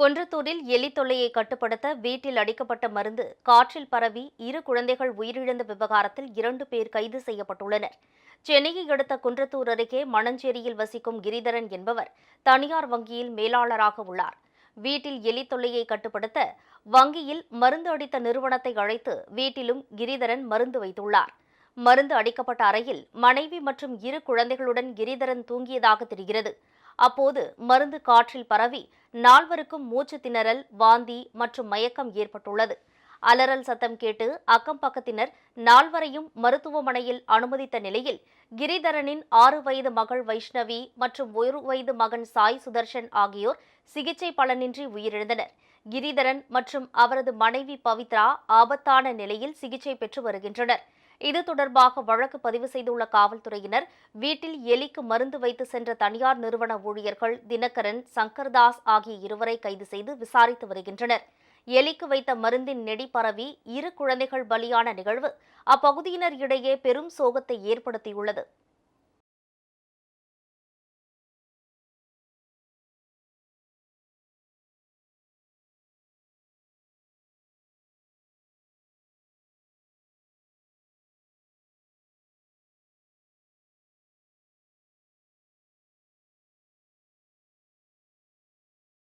குன்றத்தூரில் எலி தொல்லையை கட்டுப்படுத்த வீட்டில் அடிக்கப்பட்ட மருந்து காற்றில் பரவி இரு குழந்தைகள் உயிரிழந்த விவகாரத்தில் இரண்டு பேர் கைது செய்யப்பட்டுள்ளனர். சென்னையை அடுத்த குன்றத்தூர் அருகே மணஞ்சேரியில் வசிக்கும் கிரிதரன் என்பவர் தனியார் வங்கியில் மேலாளராக உள்ளார். வீட்டில் எலி தொல்லையை கட்டுப்படுத்த வங்கியில் மருந்து அடித்த நிறுவனத்தை அழைத்து வீட்டிலும் கிரிதரன் மருந்து வைத்துள்ளார். மருந்து அடிக்கப்பட்ட அறையில் மனைவி மற்றும் இரு குழந்தைகளுடன் கிரிதரன் தூங்கியதாக தெரிகிறது. அப்போது மருந்து காற்றில் பரவி நால்வருக்கும் மூச்சு திணறல் வாந்தி மற்றும் மயக்கம் ஏற்பட்டுள்ளது. அலறல் சத்தம் கேட்டு அக்கம் பக்கத்தினர் நால்வரையும் மருத்துவமனையில் அனுமதித்த நிலையில் கிரிதரனின் ஆறு வயது மகள் வைஷ்ணவி மற்றும் ஒரு வயது மகன் சாய் சுதர்ஷன் ஆகியோர் சிகிச்சை பலனின்றி உயிரிழந்தனர். கிரிதரன் மற்றும் அவரது மனைவி பவித்ரா ஆபத்தான நிலையில் சிகிச்சை பெற்று வருகின்றனர். இது தொடர்பாக வழக்கு பதிவு செய்துள்ள காவல்துறையினர் வீட்டில் எலிக்கு மருந்து வைத்து சென்ற தனியார் நிறுவன ஊழியர்கள் தினகரன் சங்கர்தாஸ் ஆகிய இருவரை கைது செய்து விசாரித்து வருகின்றனர். எலிக்கு வைத்த மருந்தின் நெடி பரவி இரு குழந்தைகள் பலியான நிகழ்வு. அப்பகுதியினர் இடையே பெரும் சோகத்தை ஏற்படுத்தியுள்ளது.